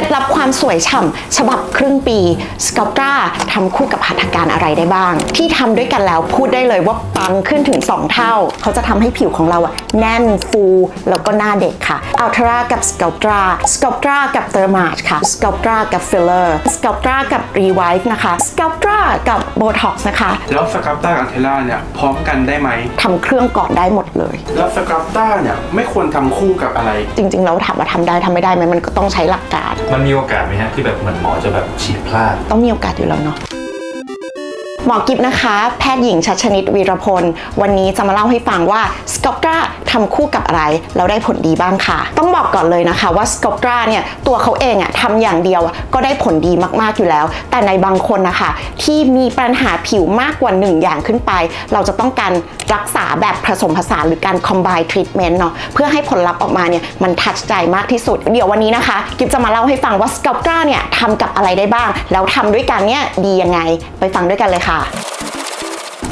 ล็ดลับความสวยฉ่ำฉบับครึ่งปีสก a ตราทำคู่กับหัตถการอะไรได้บ้าง ที่ทำด้วยกันแล้วพูดได้เลยว่าปังขึ้นถึง 2 เท่า เขาจะทำให้ผิวของเราอะแน่นฟูแล้วก็หน้าเด็กค่ะอัลทรากับส c ลตราส c ลตรากับเ h อร์มาค่ะส c ลตรากับฟิลเลอร์ส c ลตรากับรีไวฟ์นะคะส c ลตรากับโบท็อกซ์นะคะ แล้วสครับต้ากับเทล่าเนี่ยพร้อมกันได้ไหมทำเครื่องก่อนได้หมดเลย แล้วสครับต้าเนี่ยไม่ควรทำคู่กับอะไร จริงๆแล้วถามว่าทำได้ทำไม่ได้ไหมมันก็ต้องใช้หลักการมันมีโอกาสไหมฮะที่แบบเหมือนหมอจะแบบฉีดพลาด ต้องมีโอกาสอยู่แล้วเนาะหมอกิฟนะคะ แพทย์หญิงชัชนิตวีรพล วันนี้จะมาเล่าให้ฟังว่าสก a ตรา ทำคู่กับอะไรแล้วได้ผลดีบ้างค่ะ ต้องบอกก่อนเลยนะคะว่าสก a ตราเนี่ยตัวเขาเองอะทำอย่างเดียวก็ได้ผลดีมากๆอยู่แล้ว แต่ในบางคนนะคะที่มีปัญหาผิวมากกว่า 1 อย่างขึ้นไป เราจะต้องการรักษาแบบผสมผสานหรือการ combine treatment เนาะเพื่อให้ผลลัพธ์ออกมาเนี่ยมันทัชใจมากที่สุด เดี๋ยววันนี้นะคะ กิฟจะมาเล่าให้ฟังว่าสก a ตราเนี่ยทำกับอะไรได้บ้าง แล้วทำด้วยกันเนี่ยดียังไง ไปฟังด้วยกันเลยค่ะ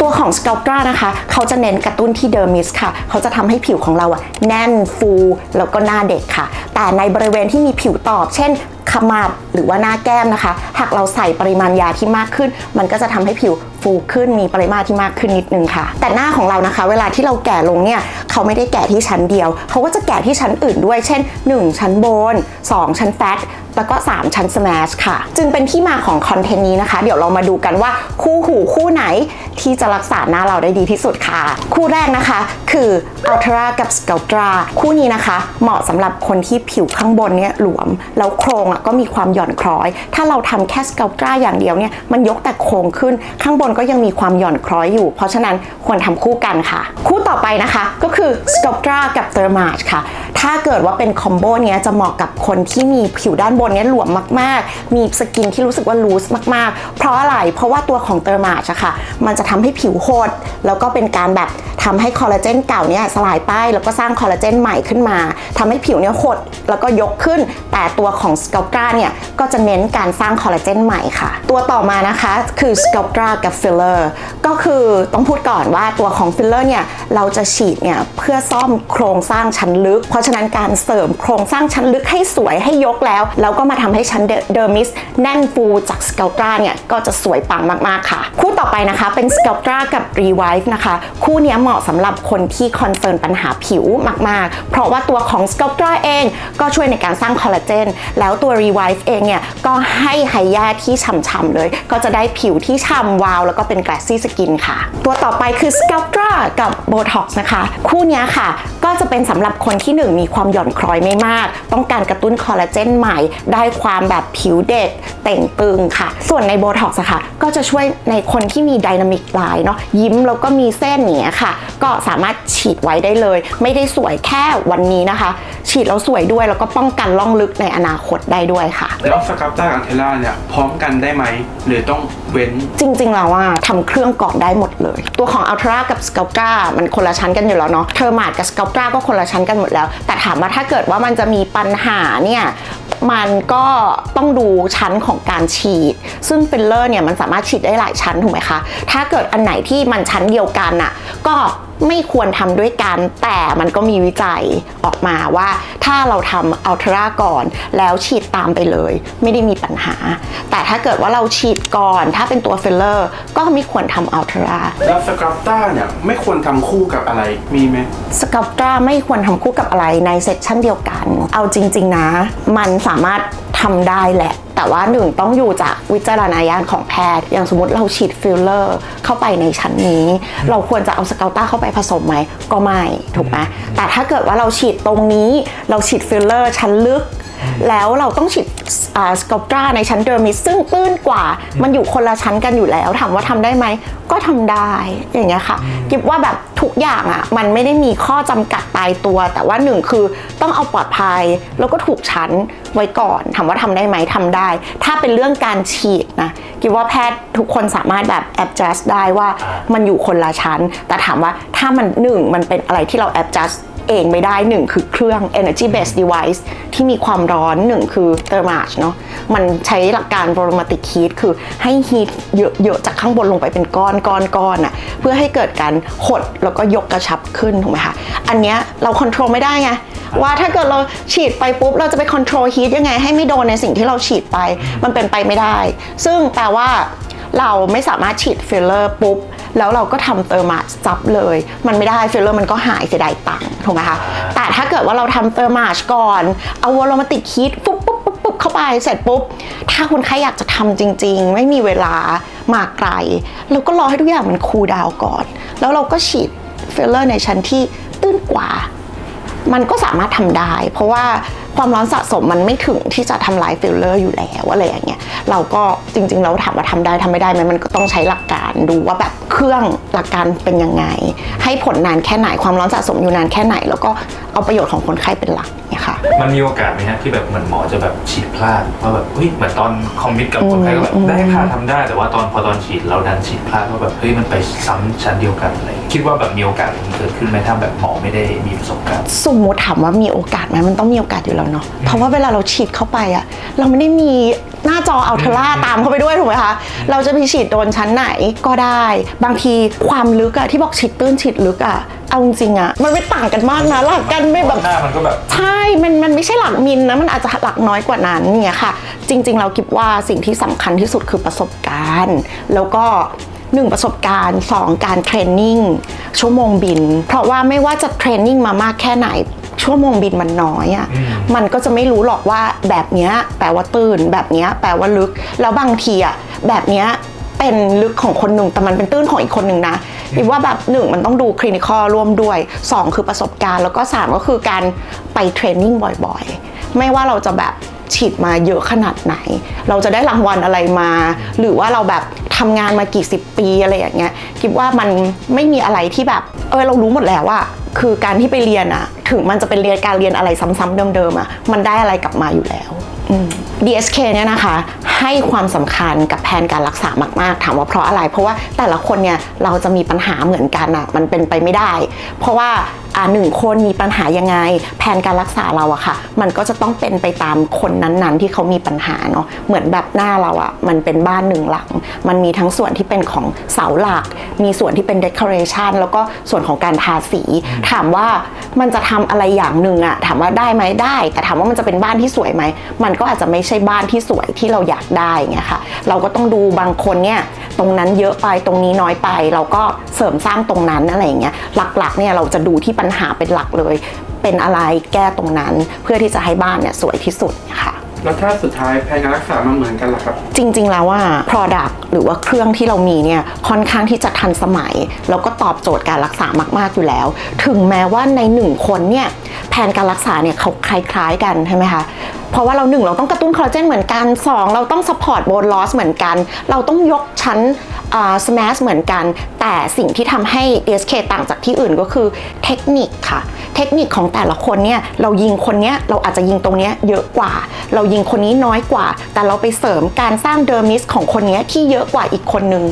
ตัวของ s c a l p r a นะคะ เขาจะเน้นกระตุ้นที่เดอร์มิสค่ะ เขาจะทำให้ผิวของเราอะแน่นฟู แล้วก็หน้าเด็กค่ะ แต่ในบริเวณที่มีผิวตอบ เช่นขมับหรือว่าหน้าแก้มนะคะ หากเราใส่ปริมาณยาที่มากขึ้น มันก็จะทำให้ผิวฟูขึ้นมีปริมาตรที่มากขึ้นนิดนึงค่ะ แต่หน้าของเรานะคะ เวลาที่เราแก่ลงเนี่ยเขาไม่ได้แก่ที่ชั้นเดียว เขาก็จะแก่ที่ชั้นอื่นด้วย เช่น 1 ชั้นบน 2 ชั้นแฟตแล้วก็ 3 ชั้น smash ค่ะ จึงเป็นที่มาของคอนเทนต์นี้นะคะ เดี๋ยวเรามาดูกันว่าคู่หูคู่ไหนที่จะรักษาหน้าเราได้ดีที่สุดค่ะ คู่แรกนะคะคือ Ultra กับ Sculptra คู่นี้นะคะ เหมาะสำหรับคนที่ผิวข้างบนเนี่ยหลวม แล้วโครงอะก็มีความหย่อนคล้อย ถ้าเราทำแค่ Sculptra อย่างเดียวเนี่ยมันยกแต่โครงขึ้นข้างบนก็ยังมีความหย่อนคล้อยอยู่ เพราะฉะนั้นควรทำคู่กันค่ะ คู่ต่อไปนะคะก็คือ Sculptra กับ Thermage ค่ะถ้าเกิดว่าเป็นคอมโบเนี้ยจะเหมาะกับคนที่มีผิวด้านบนเนี้ยหลวมมาก ๆ มีสกินที่รู้สึกว่าลูสมาก ๆ เพราะอะไร เพราะว่าตัวของเตอร์มาชอะค่ะ มันจะทำให้ผิวโหด แล้วก็เป็นการแบบทำให้คอลลาเจนเก่าเนี่ยสลายไป แล้วก็สร้างคอลลาเจนใหม่ขึ้นมาทำให้ผิวเนี่ยหดแล้วก็ยกขึ้น แต่ตัวของส c a l p r a เนี่ยก็จะเน้นการสร้างคอลลาเจนใหม่ค่ะ ตัวต่อมานะคะคือ s c a l p r a กับ filler ก็คือต้องพูดก่อนว่าตัวของ filler เนี่ยเราจะฉีดเนี่ยเพื่อซ่อมโครงสร้างชั้นลึก เพราะฉะนั้นการเสริมโครงสร้างชั้นลึกให้สวยให้ยกแล้วแล้วก็มาทำให้ชั้นเดอร์มิสแน่นฟูจาก s c a l p r a เนี่ยก็จะสวยปังมากๆค่ะ คู่ต่อไปนะคะเป็น s c a l p r a กับ Revive นะคะ คู่นี้เหมาะสำหรับคนที่คอนเซิร์นปัญหาผิวมากๆ เพราะว่าตัวของ s c a l p r a เองก็ช่วยในการสร้างคอลลาเจน แล้วตัว Revive เองเนี่ย ก็ให้ไฮยาที่ฉ่ำๆเลย ก็จะได้ผิวที่ฉ่ำวาว แล้วก็เป็น glassy skin ค่ะ ตัวต่อไปคือ s c a l p r a กับ Botox นะคะ คู่นี้ค่ะ ก็จะเป็นสำหรับคนที่หนึ่งมีความหย่อนคล้อยไม่มาก ต้องการกระตุ้นคอลลาเจนใหม่ ได้ความแบบผิวเด็กเต่งตึงค่ะ ส่วนใน Botox อะค่ะ ก็จะช่วยในคนที่มี dynamic line เนาะยิ้มแล้วก็มีเส้นเนี้ยค่ะ ก็สามารถฉีดไว้ได้เลย ไม่ได้สวยแค่วันนี้นะคะ ฉีดแล้วสวยด้วย แล้วก็ป้องกันล่องลึกในอนาคตได้ด้วยค่ะ แล้วสครับต้ากับเทล่าเนี่ยพร้อมกันได้ไหมหรือต้องเว้นจริงๆแล้วว่าทำเครื่องก่อนได้หมดเลย ตัวของ Ultra กับ s c a l p r a มันคนละชั้นกันอยู่แล้วเนาะเทอร์มาดกับ s c a l p r a ก็คนละชั้นกันหมดแล้ว แต่ถามว่าถ้าเกิดว่ามันจะมีปัญหาเนี่ยมันก็ต้องดูชั้นของการฉีด ซึ่งฟิลเลอร์เนี่ยมันสามารถฉีดได้หลายชั้นถูกไหมคะ ถ้าเกิดอันไหนที่มันชั้นเดียวกันน่ะก็ ไม่ควรทำด้วยกัน แต่มันก็มีวิจัยออกมาว่าถ้าเราทำอัลตราก่อน แล้วฉีดตามไปเลย ไม่ได้มีปัญหา แต่ถ้าเกิดว่าเราฉีดก่อน ถ้าเป็นตัวฟิลเลอร์ ก็ไม่ควรทำอัลตราแล้วสครับต้าเนี่ยไม่ควรทำคู่กับอะไรมีไหมสกับตราไม่ควรทำคู่กับอะไรในเซสชันเดียวกัน เอาจริง ๆ นะ มันสามารถ ทำได้แหละ แต่ว่าหนึ่งต้องอยู่จากวิจารณญาณของแพทย์ อย่างสมมติเราฉีดฟิลเลอร์เข้าไปในชั้นนี้ เราควรจะเอาสเกลต้าเข้าไปผสมไหมก็ไม่ ถูกไหมแต่ถ้าเกิดว่าเราฉีดตรงนี้ เราฉีดฟิลเลอร์ชั้นลึก แล้วเราต้องฉีดสกอปตราในชั้นเดอร์มิสซึ่งตื้นกว่ามันอยู่คนละชั้นกันอยู่แล้ว ถามว่าทำได้ไหม ก็ทำได้อย่างเงี้ยค่ะกิบว่าแบบทุกอย่างอะมันไม่ได้มีข้อจำกัดตายตัว แต่ว่าหนึ่งคือต้องเอาปลอดภัย แล้วก็ถูกชั้นไว้ก่อนถามว่าทำได้ไหมทำได้ ถ้าเป็นเรื่องการฉีดนะกิบว่าแพทย์ทุกคนสามารถแบบ adjust ได้ว่ามันอยู่คนละชั้น แต่ถามว่าถ้ามันหนึ่งมันเป็นอะไรที่เรา adjust เองไม่ได้หนึ่งคือเครื่อง energy based device ที่มีความร้อนหนึ่งคือ thermage เนาะมันใช้หลักการ aromatic heat คือให้ heat เยอะๆ จากข้างบนลงไปเป็นก้อนก้อนก้อนอะเพื่อให้เกิดการหดแล้วก็ยกกระชับขึ้นถูกไหมคะอันเนี้ยเราควบคุมไม่ได้ไงว่าถ้าเกิดเราฉีดไปปุ๊บ เราจะไปคอนโทรลฮีทยังไงให้ไม่โดนในสิ่งที่เราฉีดไปมันเป็นไปไม่ได้ ซึ่งแปลว่าเราไม่สามารถฉีดฟิลเลอร์ปุ๊บ แล้วเราก็ทำเตอร์มาสจับเลย มันไม่ได้ฟิลเลอร์มันก็หายเสียดายตัง ถูกไหมคะ แต่ถ้าเกิดว่าเราทำเตอร์มาชก่อน เอาวอลมาติดฮีทปุ๊บปุ๊บปุ๊บปุ๊บเข้าไปเสร็จปุ๊บ ถ้าคนไข้อยากจะทำจริง ๆ ไม่มีเวลามาไกลเราก็รอให้ทุกอย่างมันคูลดาวก่อน แล้วเราก็ฉีดฟิลเลอร์ในชั้นที่ตื้นกว่า มันก็สามารถทำได้ เพราะว่าความร้อนสะสมมันไม่ถึงที่จะทำลายฟิลเลอร์อยู่แล้วอะไรอย่างเงี้ยเราก็จริงๆเราถามว่าทำได้ทำไม่ได้ไหมมันก็ต้องใช้หลักการดูว่าแบบเครื่องหลักการเป็นยังไง ให้ผลนานแค่ไหนความร้อนสะสมอยู่นานแค่ไหน แล้วก็เอาประโยชน์ของคนไข้เป็นหลักเนี่ยค่ะ มันมีโอกาสไหมฮะที่แบบเหมือนหมอจะแบบฉีดพลาดว่าแบบเฮ้ยเหมือนตอนคอมมิตกับคนไข้ก็แบบได้ค่ะทำได้แต่ว่าตอนพอตอนฉีดเราดันฉีดพลาดว่าแบบเฮ้ยมันไปซ้ำชั้นเดียวกันอะไรอย่างเงี้ยคิดว่าแบบมีโอกาสมันเกิดขึ้นไหมถ้าแบบหมอไม่ได้มีประสบการณ์ สมมติถามว่ามีโอกาสไหมมันต้องมีโอกาสอยู่แล้วเนาะเพราะว่าเวลาเราฉีดเข้าไปอะเราไม่ได้มี หน้าจออัลเทล่าตามเข้าไปด้วยถูกไหมคะ เราจะไปฉีดโดนชั้นไหนก็ได้ บางทีความลึกอะที่บอกฉีดตื้นฉีดลึกอะเอาจริงๆอะมันไม่ต่างกันมากนะหลักกันไม่แบบหน้ามันก็แบบ ใช่ มันมันไม่ใช่หลักมิลนะ มันอาจจะหลักน้อยกว่านั้นเนี่ยค่ะ จริง ๆ เราคิดว่าสิ่งที่สำคัญที่สุดคือประสบการณ์ แล้วก็หนึ่งประสบการณ์สองการเทรนนิ่งชั่วโมงบิน เพราะว่าไม่ว่าจะเทรนนิ่งมามากแค่ไหน ชั่วโมงบินมันน้อยอะ่ะมันก็จะไม่รู้หรอกว่าแบบเนี้ยแปลว่าตื่น แบบเนี้ยแปลว่าลึก แล้วบางทีอะ่ะแบบเนี้ยเป็นลึกของคนหนึ่งแต่มันเป็นตื้นของอีกคนหนึ่งนะคิดว่าแบบหนึ่งมันต้องดูคลินิคอลร่วมด้วย 2 คือประสบการณ์ แล้วก็ 3 ก็คือการไปเทรนนิ่งบ่อยๆ ไม่ว่าเราจะแบบ ฉีดมาเยอะขนาดไหน เราจะได้รางวัลอะไรมา หรือว่าเราแบบทำงานมากี่สิบปีอะไรอย่างเงี้ยคิดว่ามันไม่มีอะไรที่แบบ เออเรารู้หมดแล้วอะคือการที่ไปเรียนอะถึงมันจะเป็นเรียนการเรียนอะไรซ้ำๆเดิมๆอะมันได้อะไรกลับมาอยู่แล้ว อืม DSK เนี่ยนะคะให้ความสำคัญกับแผนการรักษามาก ๆ ถามว่าเพราะอะไร เพราะว่าแต่ละคนเนี่ยเราจะมีปัญหาเหมือนกันอะมันเป็นไปไม่ได้ เพราะว่าอ่าหนึ่งคนมีปัญหายังไง แผนการรักษาเราอะค่ะ มันก็จะต้องเป็นไปตามคนนั้นๆ ที่เขามีปัญหาเนาะเหมือนแบบหน้าเราอะมันเป็นบ้านหนึ่งหลัง มันมีทั้งส่วนที่เป็นของเสาหลัก มีส่วนที่เป็น decoration แล้วก็ส่วนของการทาสี ถามว่ามันจะทำอะไรอย่างหนึ่งอะถามว่าได้ไหมได้ แต่ถามว่ามันจะเป็นบ้านที่สวยไหมมันก็อาจจะไม่ใช่บ้านที่สวยที่เราอยากได้เงี้ยค่ะเราก็ต้องดูบางคนเนี่ยตรงนั้นเยอะไปตรงนี้น้อยไป เราก็เสริมสร้างตรงนั้นอะไรอย่างเงี้ยหลักๆเนี่ยเราจะดูที่ปัญหาเป็นหลักเลย เป็นอะไรแก้ตรงนั้นเพื่อที่จะให้บ้านเนี่ยสวยที่สุดค่ะ แล้วถ้าสุดท้ายแผนการรักษามันเหมือนกันหรอครับ จริงๆ แล้วว่า Product หรือว่าเครื่องที่เรามีเนี่ยค่อนข้างที่จะทันสมัย แล้วก็ตอบโจทย์การรักษามากๆอยู่แล้ว ถึงแม้ว่าในหนึ่งคนเนี่ยแผนการรักษาเนี่ยเขาคล้ายๆกันใช่ไหมคะเพราะว่าเราหนึ่งเราต้องกระตุ้นคอลลาเจนเหมือนกัน 2 เราต้องสปอร์ตโบนลอสเหมือนกัน เราต้องยกชั้น อ่า smash เหมือนกัน แต่สิ่งที่ทำให้ DSK ต่างจากที่อื่นก็คือเทคนิคค่ะ เทคนิคของแต่ละคนเนี่ยเรายิงคนเนี้ยเราอาจจะยิงตรงเนี้ยเยอะกว่า เรายิงคนนี้น้อยกว่า แต่เราไปเสริมการสร้างเดอร์มิสของคนเนี้ยที่เยอะกว่าอีกคนนึง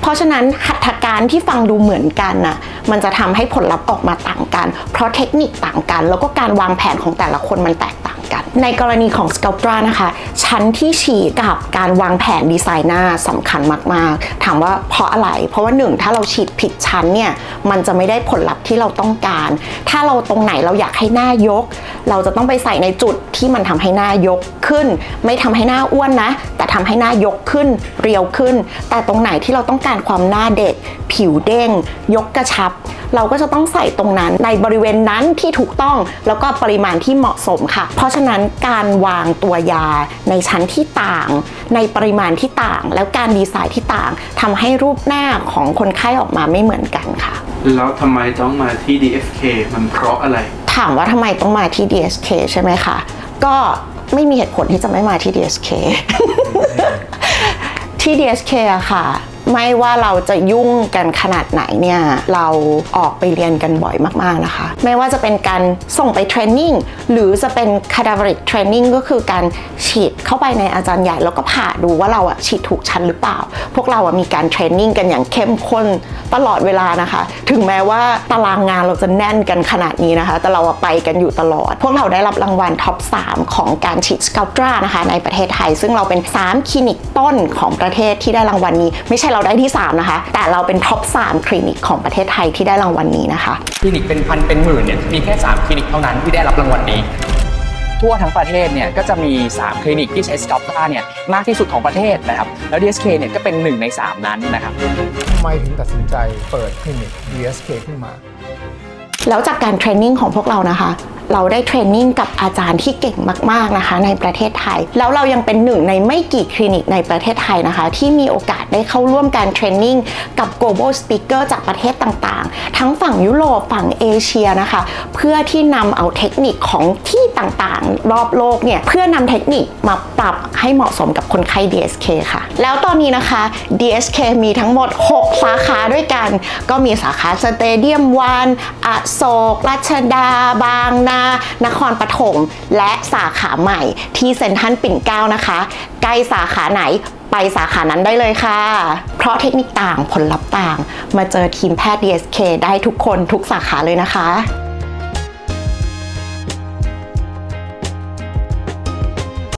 เพราะฉะนั้นหัตถการที่ฟังดูเหมือนกันน่ะมันจะทำให้ผลลัพธ์ออกมาต่างกัน เพราะเทคนิคต่างกัน แล้วก็การวางแผนของแต่ละคนมันแตกต่าง กัน ในกรณีของ s c u l p t r a นะคะ ชั้นที่ฉีดกับการวางแผนดีไซน์หน้าสำคัญมาก ๆ ถามว่าเพราะอะไร เพราะว่าหนึ่งถ้าเราฉีดผิดชั้นเนี่ยมันจะไม่ได้ผลลัพธ์ที่เราต้องการ ถ้าเราตรงไหนเราอยากให้หน้ายก เราจะต้องไปใส่ในจุดที่มันทำให้หน้ายกขึ้น ไม่ทำให้หน้าอ้วนนะ แต่ทำให้หน้ายกขึ้นเรียวขึ้น แต่ตรงไหนที่เราต้องการความหน้าเด็ก ผิวเด้ง ยกกระชับ เราก็จะต้องใส่ตรงนั้นในบริเวณนั้นที่ถูกต้องแล้วก็ปริมาณที่เหมาะสมค่ะเพราะฉะนั้นการวางตัวยาในชั้นที่ต่าง ในปริมาณที่ต่าง แล้วการดีไซน์ที่ต่างทำให้รูปหน้าของคนไข้ออกมาไม่เหมือนกันค่ะ แล้วทำไมต้องมาที่ DFK มันเพราะอะไร ถามว่าทำไมต้องมาที่ DSK ใช่ไหมคะ ก็ไม่มีเหตุผลที่จะไม่มาที่ DSK ที่ DSK อะค่ะ ไม่ว่าเราจะยุ่งกันขนาดไหนเนี่ยเราออกไปเรียนกันบ่อยมากๆนะคะ ไม่ว่าจะเป็นการส่งไปเทรนนิ่งหรือจะเป็น cadaveric training ก็คือการฉีดเข้าไปในอาจารย์ใหญ่แล้วก็ผ่าดูว่าเราอะฉีดถูกชั้นหรือเปล่า พวกเราอะมีการเทรนนิ่งกันอย่างเข้มข้นตลอดเวลานะคะ ถึงแม้ว่าตารางงานเราจะแน่นกันขนาดนี้นะคะ แต่เราอะไปกันอยู่ตลอด พวกเราได้รับรางวัลท็อป 3 ของการฉีดสก u ลตรานะคะในประเทศไทย ซึ่งเราเป็น 3 คลินิกต้นของประเทศที่ได้รางวัลนี้ไม่ใช่เราได้ที่ 3 นะคะ แต่เราเป็นท็อป 3 คลินิกของประเทศไทยที่ได้รางวัลนี้นะคะ คลินิกเป็นพันเป็นหมื่นเนี่ยมีแค่ 3 คลินิกเท่านั้นที่ได้รับรางวัลนี้ ทั่วทั้งประเทศเนี่ยก็จะมี 3 คลินิกที่ใช้สกอปตาเนี่ยมากที่สุดของประเทศนะครับ แล้ว DSK เนี่ยก็เป็นหนึ่งใน 3 นั้นนะครับทำไมถึงตัดสินใจเปิดคลินิก DSK ขึ้นมา แล้วจากการเทรนนิ่งของพวกเรานะคะ เราได้เทรนนิ่งกับอาจารย์ที่เก่งมากๆนะคะ ในประเทศไทย แล้วเรายังเป็นหนึ่งในไม่กี่คลินิกในประเทศไทยนะคะ ที่มีโอกาสได้เข้าร่วมการเทรนนิ่งกับ global speaker จากประเทศต่างๆ ทั้งฝั่งยุโรปฝั่งเอเชียนะคะ เพื่อที่นำเอาเทคนิคของที่ต่างๆ รอบโลกเนี่ยเพื่อนำเทคนิคมาปรับให้เหมาะสมกับคนไข้ DSK ค่ะ แล้วตอนนี้นะคะ DSK มีทั้งหมด 6 สาขาด้วยกัน ก็มีสาขาสเตเดียมวันอโศกรัชดา บางนานครปฐมและสาขาใหม่ที่เซ็นทรัลปิ่นเกล้านะคะ ใกล้สาขาไหนไปสาขานั้นได้เลยค่ะ เพราะเทคนิคต่างผลลัพธ์ต่าง มาเจอทีมแพทย์ DSK ได้ทุกคนทุกสาขาเลยนะคะ